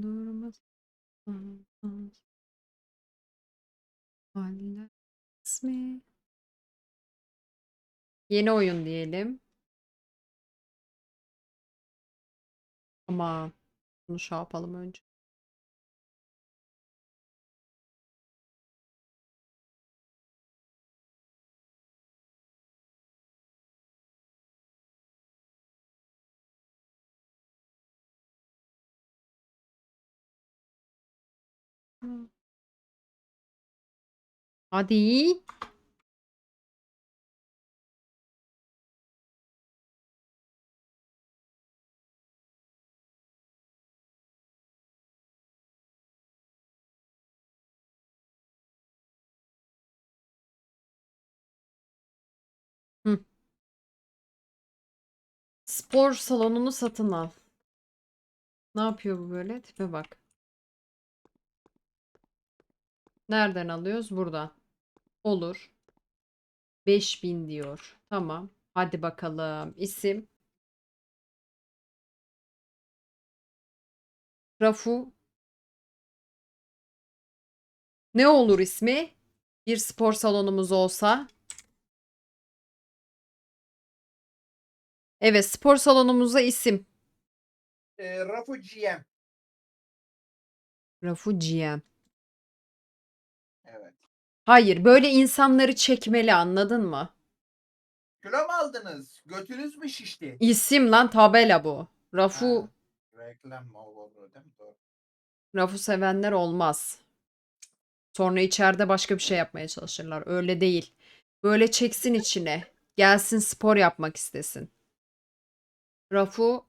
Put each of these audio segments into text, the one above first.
Durmaz. Haller ismi. Yeni oyun diyelim. Ama bunu şey yapalım önce. Hadi. Spor salonunu satın al. Ne yapıyor bu böyle? Tipe bak. Nereden alıyoruz? Buradan. Olur. 5000 diyor. Tamam. Hadi bakalım. İsim. Rafu. Ne olur ismi? Bir spor salonumuz olsa. Evet, spor salonumuza isim. E, Rafu GM. Rafu GM. Hayır, böyle insanları çekmeli, anladın mı? Kilo mu aldınız? Götünüz mü şişti? İsim lan tabela bu. Rafu, Ha, reklam mı olur değil mi? Doğru. Rafu sevenler olmaz. Sonra içeride başka bir şey yapmaya çalışırlar. Öyle değil. Böyle çeksin içine. Gelsin spor yapmak istesin. Rafu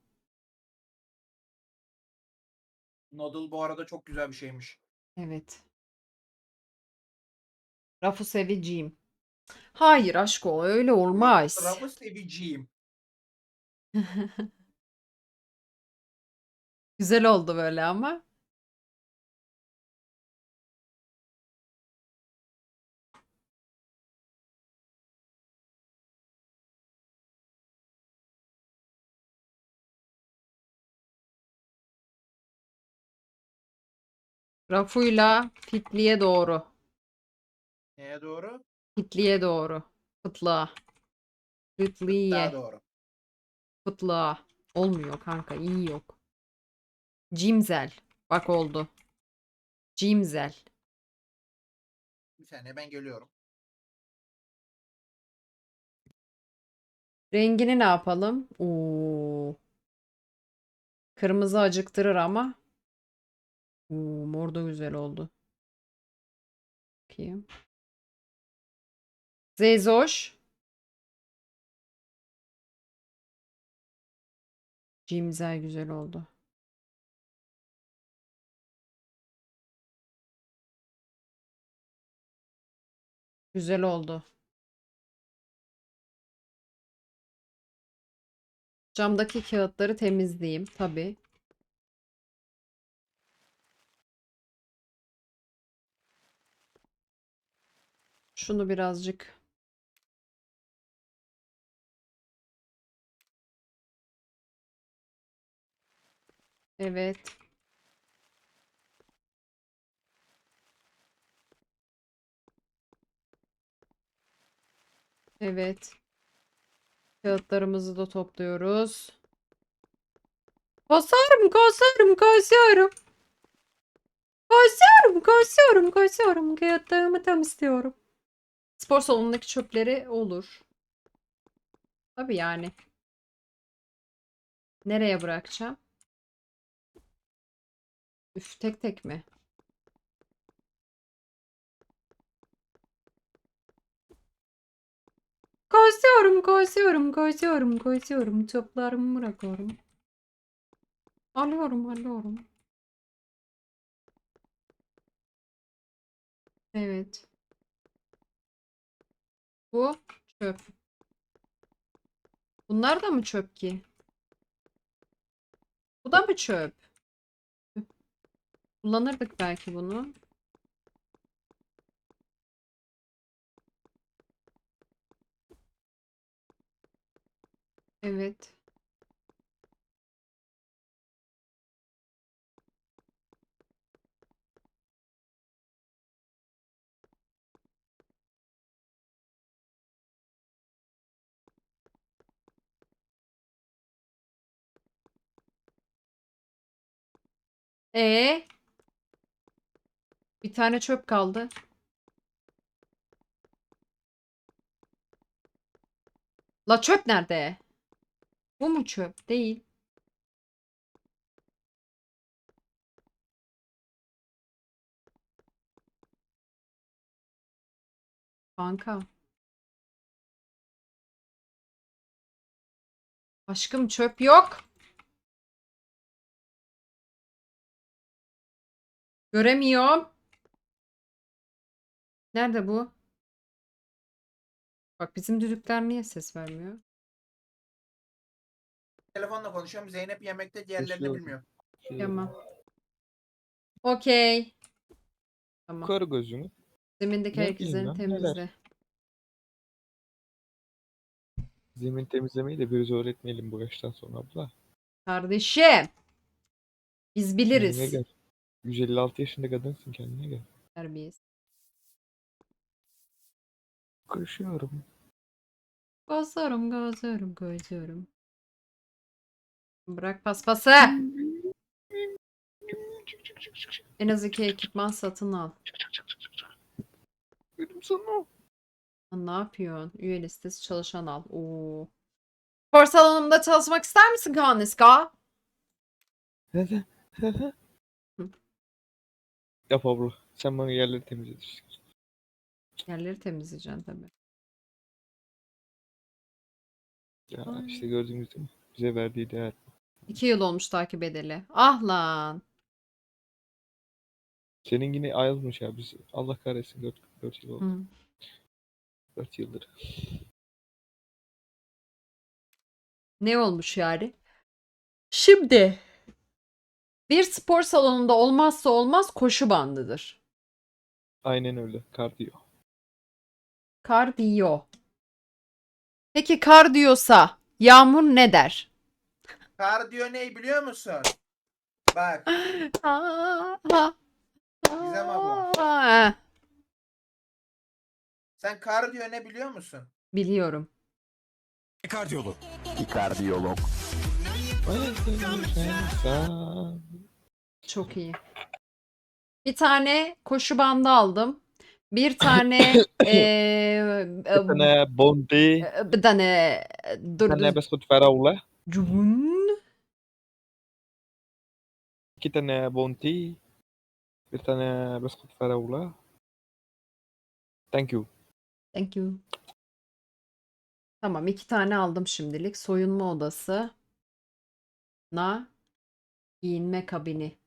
Noodle bu arada çok güzel bir şeymiş. Evet. Rafu seveceğim. Hayır aşko öyle olmaz. Rafu seveceğim. Güzel oldu böyle ama. Rafu'yla fitliğe doğru. Neye doğru? Fitliğe doğru. Fıtlığa. Daha Fitliğe. doğru. Fıtlığa. Olmuyor kanka iyi yok. Cimzel. Bak oldu. Cimzel. Bir saniye ben geliyorum. Rengini ne yapalım? Oo. Kırmızı acıktırır ama. Oo, mor da güzel oldu. Bakayım. Zeyzoş. Cimzel güzel oldu. Güzel oldu. Camdaki kağıtları temizleyeyim tabii. Şunu birazcık Evet. Evet. Kağıtlarımızı da topluyoruz. Kasarım, kasarım, kasarım. Kasarım, kasarım, kasarım. Kağıtlarımı tam istiyorum. Spor salonundaki çöpleri olur. Tabii yani. Nereye bırakacağım? Üf, tek tek mi? Koşuyorum, koşuyorum, koşuyorum, koşuyorum. Çöplerimi bırakıyorum. Alıyorum, alıyorum. Evet. Bu çöp. Bunlar da mı çöp ki? Bu da mı çöp? Kullanırdık belki bunu. Evet. E ee? Bir tane çöp kaldı. La çöp nerede? Bu mu çöp? Değil. Kanka. Aşkım çöp yok. Göremiyorum. Nerede bu? Bak bizim düdükler niye ses vermiyor? Telefonla konuşuyorum. Zeynep yemekte diğerlerini Konuşuyor. bilmiyor. Şey, Tamam. Okey. Tamam. Kör gözünü. Zemindeki Ne ayak bileyim izlerini ben, neler? temizle. Zemin temizlemeyi de biz öğretmeyelim bu yaştan sonra abla. Kardeşim. Biz Kendine biliriz. gel. 156 yaşında kadınsın kendine gel. Terbiyesiz. Koşuyorum. Gözlerim, gözlerim, gözlerim. Bırak paspası. En az iki ekipman satın al. Benim sana. Ne yapıyorsun? Üye listesi çalışan al. Oo. Spor salonumda çalışmak ister misin Kaniska? Yap abla. Sen bana yerleri temizletirsin. Yerleri temizleyeceksin tabii. Ya Ay. işte gördüğünüz gibi bize verdiği değer. İki yıl olmuş takip edeli. Ah lan. Senin yine ayrılmış ya biz. Allah kahretsin 4, 4 yıl oldu. Hı. 4 yıldır. Ne olmuş yani? Şimdi bir spor salonunda olmazsa olmaz koşu bandıdır. Aynen öyle. Kardiyo. Kardiyo. Peki kardiyosa Yağmur ne der? Kardiyo ne biliyor musun? Bak Gizem abla. Sen kardiyo ne biliyor musun? Biliyorum. Kardiyolog. Kardiyolog. Çok iyi. Bir tane koşu bandı aldım. Bir tane eee, Bir tane bondi. e, bir tane Bir dur tane dur. feraula. Cubun. İki tane bounty. Bir tane biskut feraula. Thank you. Thank you. Tamam iki tane aldım şimdilik. Soyunma odası. Na giyinme kabini.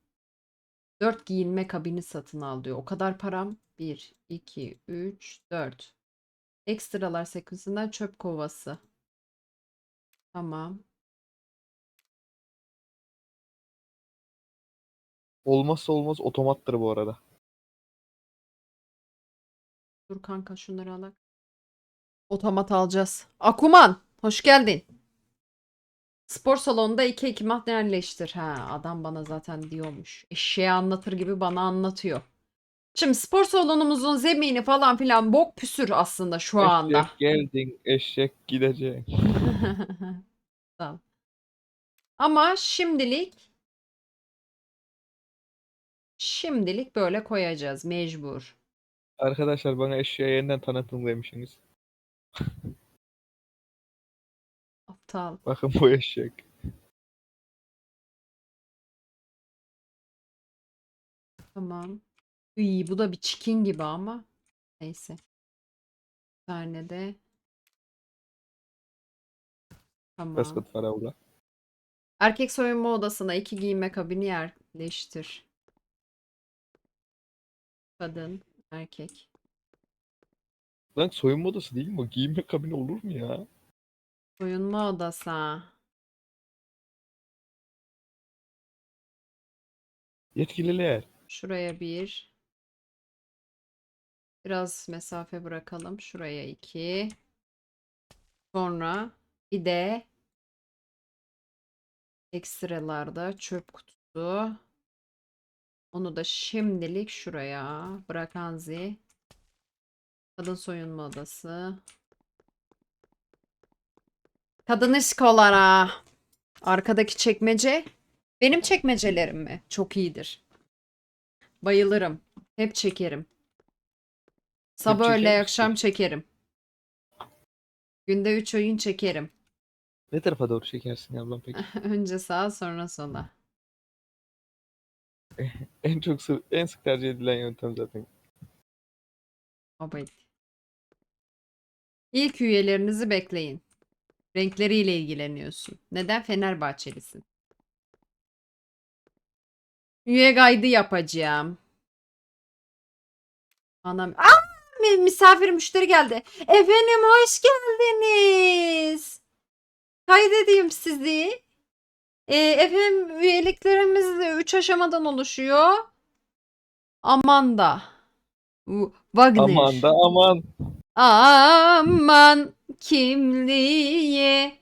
Dört giyinme kabini satın al diyor. O kadar param. Bir, iki, üç, dört. Ekstralar sekmesinden çöp kovası. Tamam. Olmazsa olmaz otomattır bu arada. Dur kanka şunları alak. Otomat alacağız. Akuman, hoş geldin. Spor salonunda iki ekipman yerleştir. Ha, adam bana zaten diyormuş. Eşeğe anlatır gibi bana anlatıyor. Şimdi spor salonumuzun zemini falan filan bok püsür aslında şu anda. Eşek geldin, eşek gidecek. Tamam. Ama şimdilik şimdilik böyle koyacağız mecbur. Arkadaşlar bana eşeği yeniden tanıtın demişsiniz. Aptal. Bakın bu eşek. Tamam. İyi bu da bir çikin gibi ama. Neyse. Bir tane de. Tamam. Biskut feraula. Erkek soyunma odasına iki giyinme kabini yerleştir. Kadın, erkek. Lan soyunma odası değil mi? Giyinme kabini olur mu ya? Soyunma odası. Yetkililer. Şuraya bir. Biraz mesafe bırakalım. Şuraya iki. Sonra bir de ekstralarda çöp kutusu. Onu da şimdilik şuraya bırakan zi. Kadın soyunma odası. Kadın iskolara. Arkadaki çekmece Benim çekmecelerim mi? Çok iyidir. Bayılırım. Hep çekerim. Sabah çeker öğle misin? akşam çekerim. Günde 3 oyun çekerim. Ne tarafa doğru çekersin ablam peki? Önce sağa sonra sola. en çok sı- en sık tercih edilen yöntem zaten. İt. İlk üyelerinizi bekleyin. Renkleriyle ilgileniyorsun. Neden Fenerbahçelisin? Üye kaydı yapacağım. Anam. Aa, mi- misafir müşteri geldi. Efendim hoş geldiniz. Kaydedeyim sizi. Ee, efendim üyeliklerimiz 3 aşamadan oluşuyor. Amanda. Wagner. Aman da aman. Aman kimliği.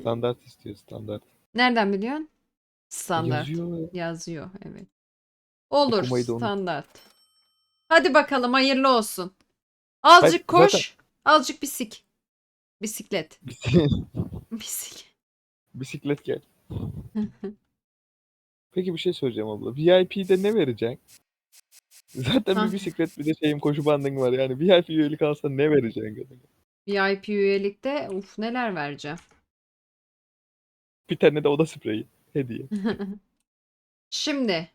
Standart istiyor standart. Nereden biliyorsun? Standart. Yazıyor. Yazıyor evet. Olur Okumayı da unut. standart. Hadi bakalım hayırlı olsun. Azıcık Hayır, koş. Azıcık bisik. Bisiklet. Bis- Bisik. Bisiklet gel. Peki bir şey söyleyeceğim abla. VIP'de ne vereceksin? Zaten bir bisiklet bir de şeyim koşu bandın var yani. VIP üyelik alsan ne vereceksin? VIP üyelikte uf neler vereceğim. Bir tane de oda spreyi. Hediye. Şimdi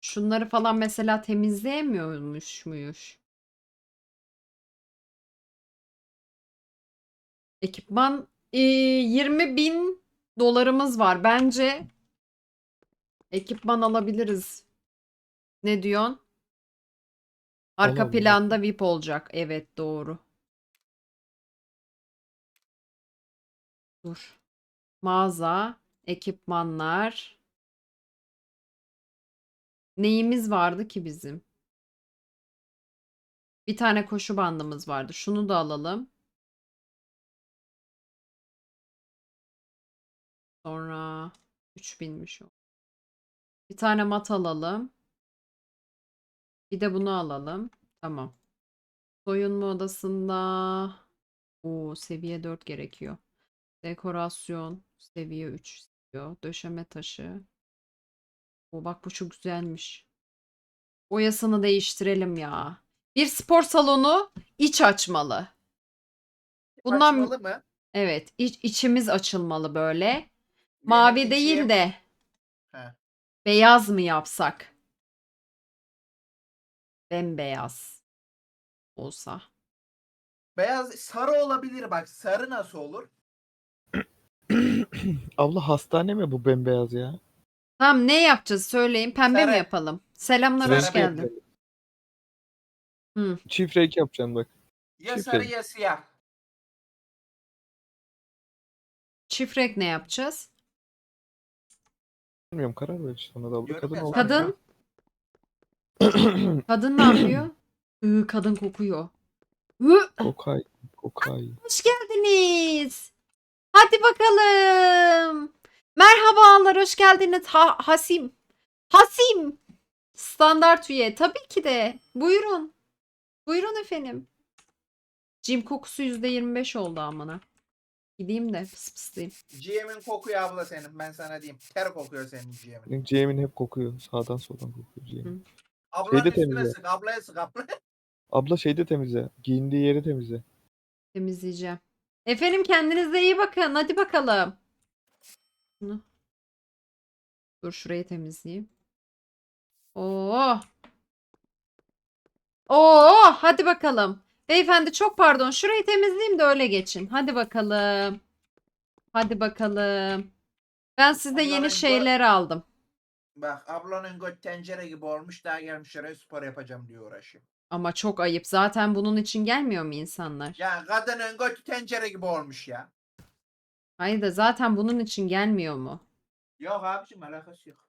şunları falan mesela temizleyemiyormuş muyuz? Ekipman e, 20 bin dolarımız var. Bence ekipman alabiliriz. Ne diyorsun? Arka Alalım. planda VIP olacak. Evet doğru. Dur. Mağaza, ekipmanlar. Neyimiz vardı ki bizim? Bir tane koşu bandımız vardı. Şunu da alalım. Sonra 3000'miş o. Bir tane mat alalım. Bir de bunu alalım. Tamam. Soyunma odasında o seviye 4 gerekiyor. Dekorasyon seviye 3 istiyor. Döşeme taşı. O bak bu çok güzelmiş. Boyasını değiştirelim ya. Bir spor salonu iç açmalı. Bundan Açmalı mı? evet iç, içimiz açılmalı böyle. Mavi Benim değil içim- de. Beyaz mı yapsak? Bembeyaz olsa. Beyaz sarı olabilir bak. Sarı nasıl olur? Abla hastane mi bu bembeyaz ya? Tamam ne yapacağız söyleyin. Pembe mi Sarı. yapalım? Selamlar Sarı hoş geldin. Hı. Çift renk yapacaksın bak. Ya Çift sarı renk. ya siyah. Çift renk ne yapacağız? Bilmiyorum karar ver işte ona da abla. Kadın oldu. Kadın kadın ne yapıyor? Iı, kadın kokuyor. Iı, Kokay. Kokay. hoş geldiniz. Hadi bakalım. Merhabalar, hoş geldiniz. Ha- Hasim. Hasim. Standart üye. Tabii ki de. Buyurun. Buyurun efendim. Cim kokusu %25 oldu amına. Gideyim de pıs pıslayayım. GM'in kokuyor abla senin. Ben sana diyeyim. Ter kokuyor senin GM'in. Cem'in hep kokuyor. Sağdan soldan kokuyor Cem'in. Ablanın Şeyde üstüne temizle. sık. Ablaya sık. Abla. Abla şeyde temizle. Giyindiği yeri temizle. Temizleyeceğim. Efendim kendinize iyi bakın. Hadi bakalım. Bunu. Dur şurayı temizleyeyim. Oo. Oo, hadi bakalım. Beyefendi çok pardon. Şurayı temizleyeyim de öyle geçin. Hadi bakalım. Hadi bakalım. Ben size yeni Ablanın bu- şeyler aldım. Bak ablanın göt tencere gibi olmuş. Daha gelmiş oraya spor yapacağım diyor uğraşıyor. Ama çok ayıp. Zaten bunun için gelmiyor mu insanlar? Ya kadının götü tencere gibi olmuş ya. Hayır da zaten bunun için gelmiyor mu? Yok abicim alakası yok.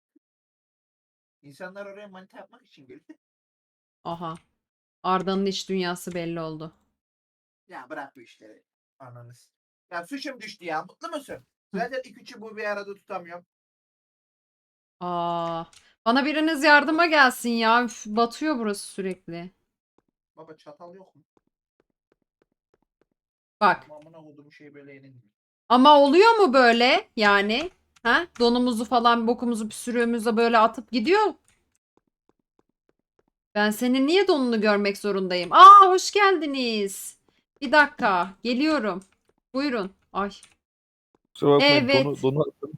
İnsanlar oraya manita yapmak için geliyor. Aha. Arda'nın iç dünyası belli oldu. ya bırak bu işleri. Ananız. Ya suçum düştü ya. Mutlu musun? Zaten iki üçü bu bir arada tutamıyorum. Aa, bana biriniz yardıma gelsin ya. Üf, batıyor burası sürekli. Baba çatal yok mu? Bak. Amına koduğum şey böyle yenilmiyor. Ama oluyor mu böyle yani? Ha? Donumuzu falan bokumuzu püsürüğümüzü böyle atıp gidiyor. Ben senin niye donunu görmek zorundayım? Aa hoş geldiniz. Bir dakika geliyorum. Buyurun. Ay Kusura bakmayın Evet. donu, donu attım.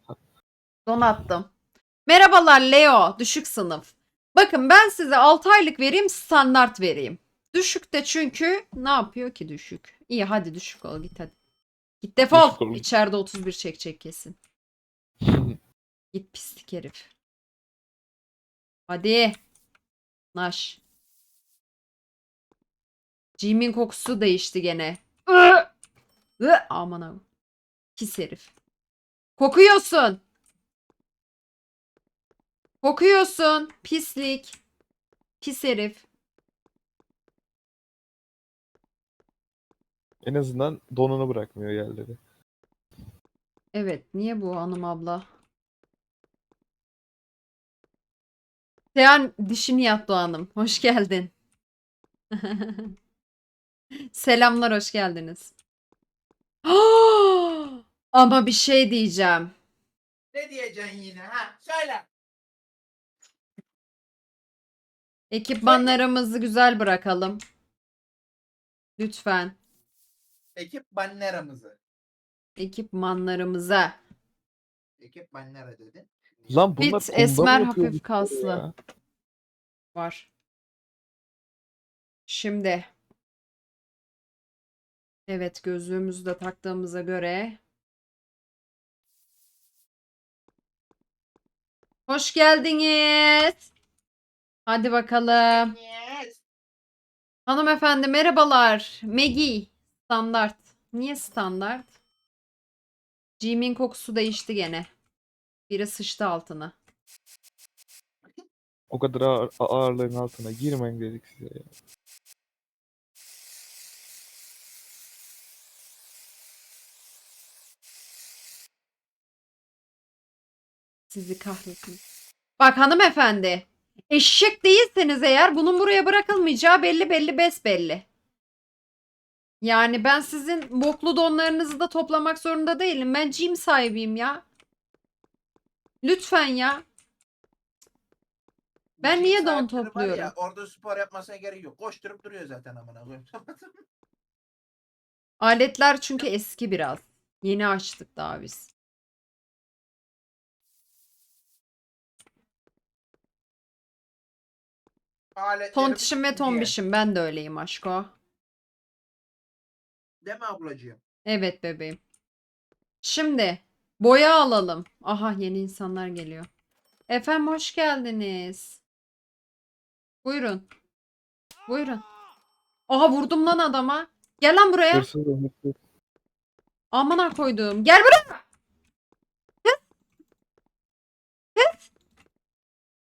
don attım. Merhabalar Leo. Düşük sınıf. Bakın ben size 6 aylık vereyim standart vereyim. Düşük de çünkü ne yapıyor ki düşük? İyi hadi düşük ol git hadi. Git defol. Düşük ol. İçeride 31 çekecek kesin. Git pislik herif. Hadi. Naş. Jim'in kokusu değişti gene. Aman abi. Pis herif. Kokuyorsun. Kokuyorsun. Pislik. Pis herif. en azından donunu bırakmıyor yerleri. Evet, niye bu hanım abla? Seyhan dişini yat Doğan'ım. Hoş geldin. Selamlar, hoş geldiniz. Ama bir şey diyeceğim. Ne diyeceksin yine ha? Söyle. Ekipmanlarımızı güzel bırakalım. Lütfen. Ekip banneramızı. Ekipmanlarımıza. Ekip bannera dedin. Lan bunlar kumdan esmer, hafif sporu kaslı. ya. Var. Şimdi. Evet gözlüğümüzü de taktığımıza göre. Hoş geldiniz. Hadi bakalım. Yes. Hanımefendi merhabalar. Maggie. Standart. Niye standart? Jim'in kokusu değişti gene. Biri sıçtı altına. O kadar ağır, ağırlığın altına girmeyin dedik size ya. Sizi kahretsin. Bak hanımefendi. Eşek değilseniz eğer bunun buraya bırakılmayacağı belli belli besbelli. Yani ben sizin boklu donlarınızı da toplamak zorunda değilim. Ben gym sahibiyim ya. Lütfen ya. Ben Gym niye don var topluyorum? Ya, orada spor yapmasına gerek yok. Koşturup duruyor zaten amına koyayım. Aletler çünkü eski biraz. Yeni açtık daha biz. Aletlerim Tontişim ve tombişim. Ben de öyleyim aşko. Değil mi ablacığım? Evet bebeğim. Şimdi boya alalım. Aha yeni insanlar geliyor. Efendim hoş geldiniz. Buyurun. Buyurun. Aha vurdum lan adama. Gel lan buraya. Amına koyduğum. Gel buraya. Kız. Kız.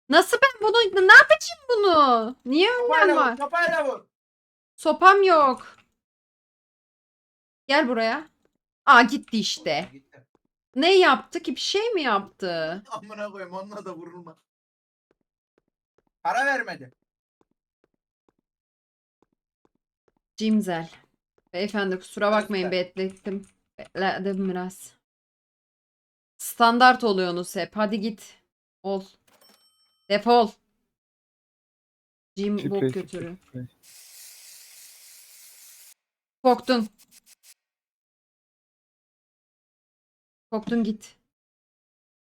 Nasıl ben bunu ne yapacağım bunu? Niye önlem var? sopayla vur. Sopam yok. Gel buraya. Aa gitti işte. Ne yaptı ki? Bir şey mi yaptı? Amına koyayım onunla da vurulma. Para vermedi. Cimzel. Beyefendi kusura bakmayın Lütfen. beklettim. Bekledim biraz. Standart oluyorsunuz hep. Hadi git. Ol. Defol. Cim bok götürü. Korktun. Korktun git.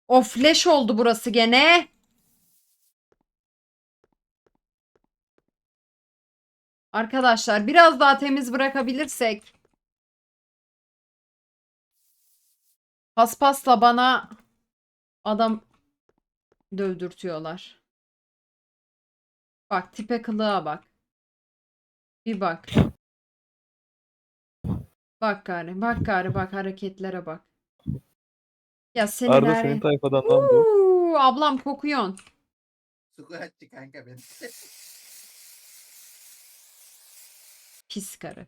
Of leş oldu burası gene. Arkadaşlar biraz daha temiz bırakabilirsek. Paspasla bana adam dövdürtüyorlar. Bak tipe kılığa bak. Bir bak. Bak gari, bak gari, bak hareketlere bak. Ya senin Arda her... senin tayfadan lan bu. Uuu, ablam kokuyon. Squatçı kanka benim. Pis karı.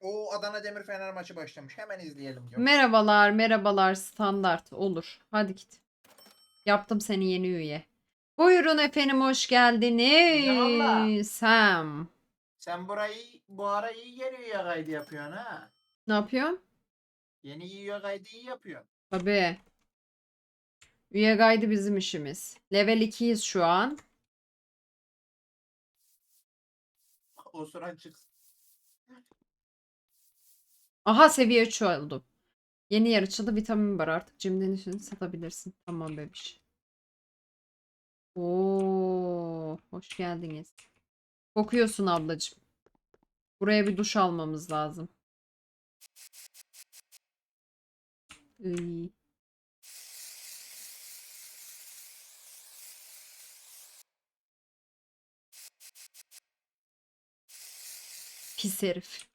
o Adana Demir Fener maçı başlamış. Hemen izleyelim diyorum. Merhabalar, merhabalar standart olur. Hadi git. Yaptım seni yeni üye. Buyurun efendim hoş geldiniz. Sam. Sen burayı bu ara iyi geliyor ya kaydı yapıyorsun ha. Ne yapıyorsun? Yeni yiyor kaydı iyi yapıyor. Tabii. Üye gaydı bizim işimiz. Level 2'yiz şu an. O sıra çıksın. Aha seviye 3 oldum. Yeni açıldı. Vitamin var artık. Cimden işini satabilirsin. Tamam bebiş. Oo, hoş geldiniz. Kokuyorsun ablacığım. Buraya bir duş almamız lazım. Iy. Pis herif.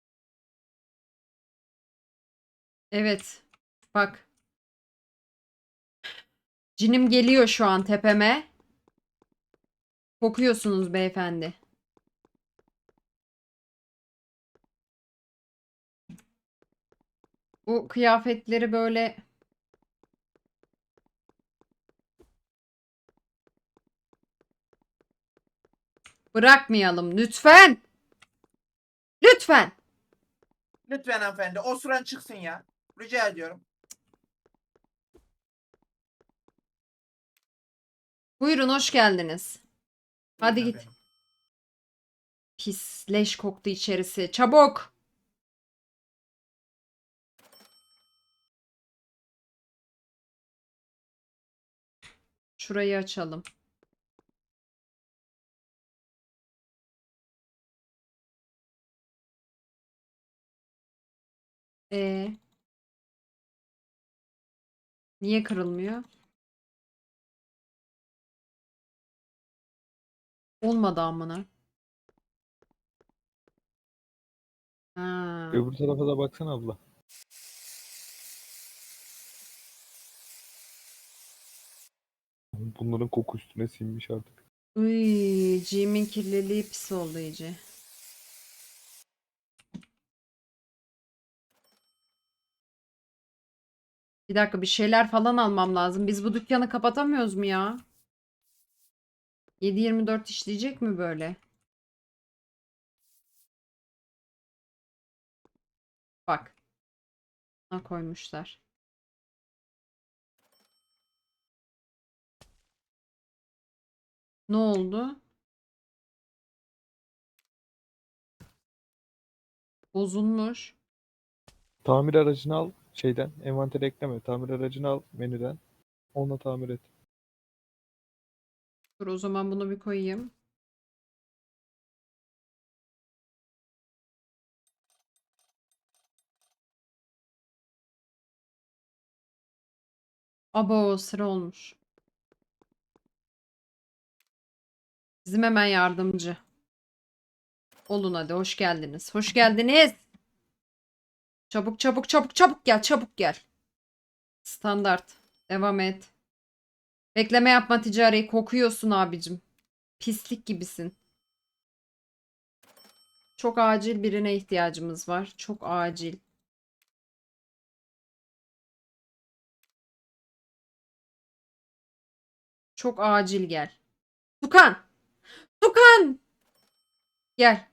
Evet. Bak. Cinim geliyor şu an tepeme. Kokuyorsunuz beyefendi. Bu kıyafetleri böyle bırakmayalım lütfen. Lütfen. Lütfen hanımefendi o sıran çıksın ya. Rica ediyorum. Buyurun hoş geldiniz. Hadi Buyurun git. efendim. Pis leş koktu içerisi. Çabuk. Şurayı açalım. E Niye kırılmıyor? Olmadı amına. Ha. Öbür tarafa da baksana abla. Bunların koku üstüne sinmiş artık. Uy, Jim'in kirliliği pis oldu iyice. Bir dakika bir şeyler falan almam lazım. Biz bu dükkanı kapatamıyoruz mu ya? 7-24 işleyecek mi böyle? Bak. Ne koymuşlar. Ne oldu? Bozulmuş. Tamir aracını al şeyden. Envantere ekleme. Tamir aracını al menüden. Onunla tamir et. Dur o zaman bunu bir koyayım. Abo sıra olmuş. Bizim hemen yardımcı. Olun hadi hoş geldiniz. Hoş geldiniz. Çabuk çabuk çabuk çabuk gel çabuk gel. Standart. Devam et. Bekleme yapma ticari. Kokuyorsun abicim. Pislik gibisin. Çok acil birine ihtiyacımız var. Çok acil. Çok acil gel. Tukan! Tukan! Gel.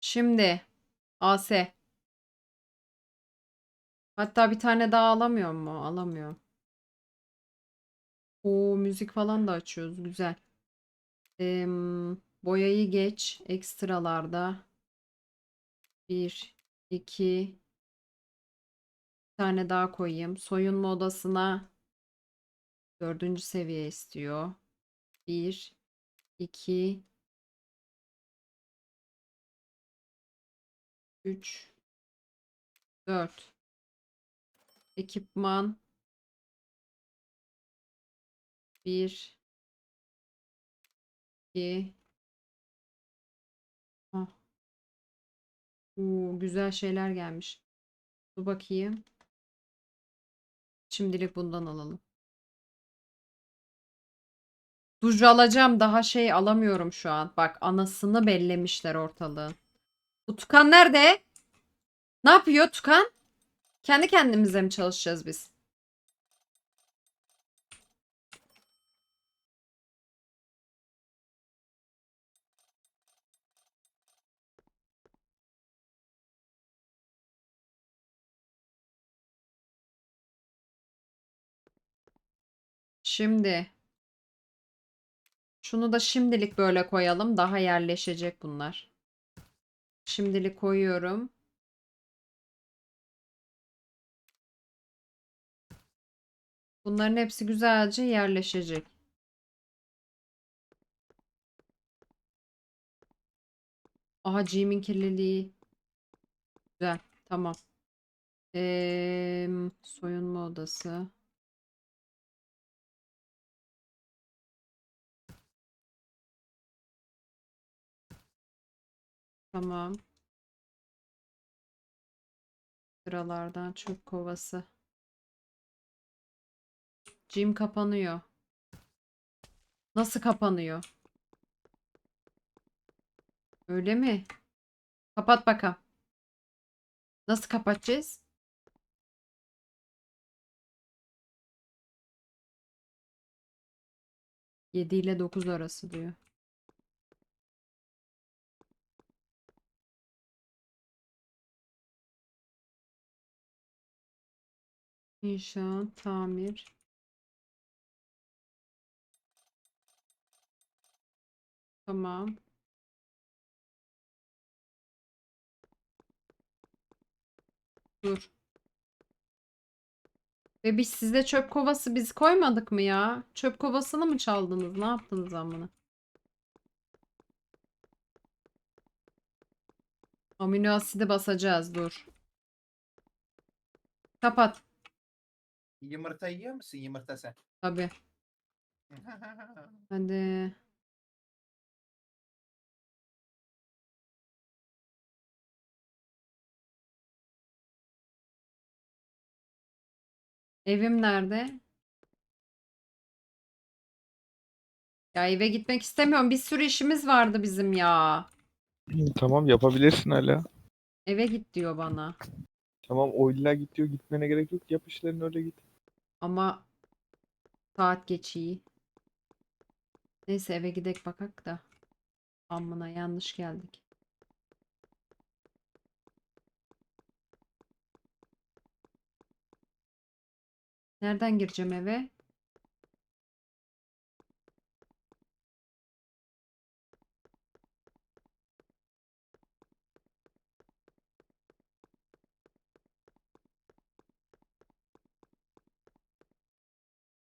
Şimdi AS. Hatta bir tane daha alamıyor mu? Alamıyor. O müzik falan da açıyoruz. Güzel e, boyayı geç ekstralarda 1 2 bir tane daha koyayım. Soyunma odasına dördüncü seviye istiyor. 1 2 3 4 ekipman 1 İyi. Ah. Oo, güzel şeyler gelmiş. Dur bakayım. Şimdilik bundan alalım. Ducu alacağım. Daha şey alamıyorum şu an. Bak anasını bellemişler ortalığı. Bu Tukan nerede? Ne yapıyor Tukan? Kendi kendimize mi çalışacağız biz? Şimdi şunu da şimdilik böyle koyalım. Daha yerleşecek bunlar. Şimdilik koyuyorum. Bunların hepsi güzelce yerleşecek. Aha Jim'in kirliliği. Güzel. Tamam. Eee, soyunma odası. Tamam. Sıralardan çöp kovası. Gym kapanıyor. Nasıl kapanıyor? Öyle mi? Kapat bakalım. Nasıl kapatacağız? Yedi ile 9 arası diyor. İnşaat, tamir. Tamam. Dur. Ve biz size çöp kovası biz koymadık mı ya? Çöp kovasını mı çaldınız? Ne yaptınız amına? Amino asidi basacağız dur. Kapat. Yumurta yiyor musun yumurta sen? Tabii. Hadi. Evim nerede? Ya eve gitmek istemiyorum. Bir sürü işimiz vardı bizim ya. Tamam yapabilirsin hala. Eve git diyor bana. Tamam o illa git diyor gitmene gerek yok. Yap işlerini öyle git. Ama saat geçiyor. Neyse eve gidek bakak da. Amına yanlış geldik. Nereden gireceğim eve?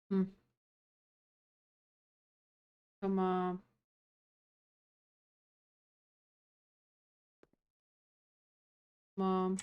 Hı. Tamam. Tamam.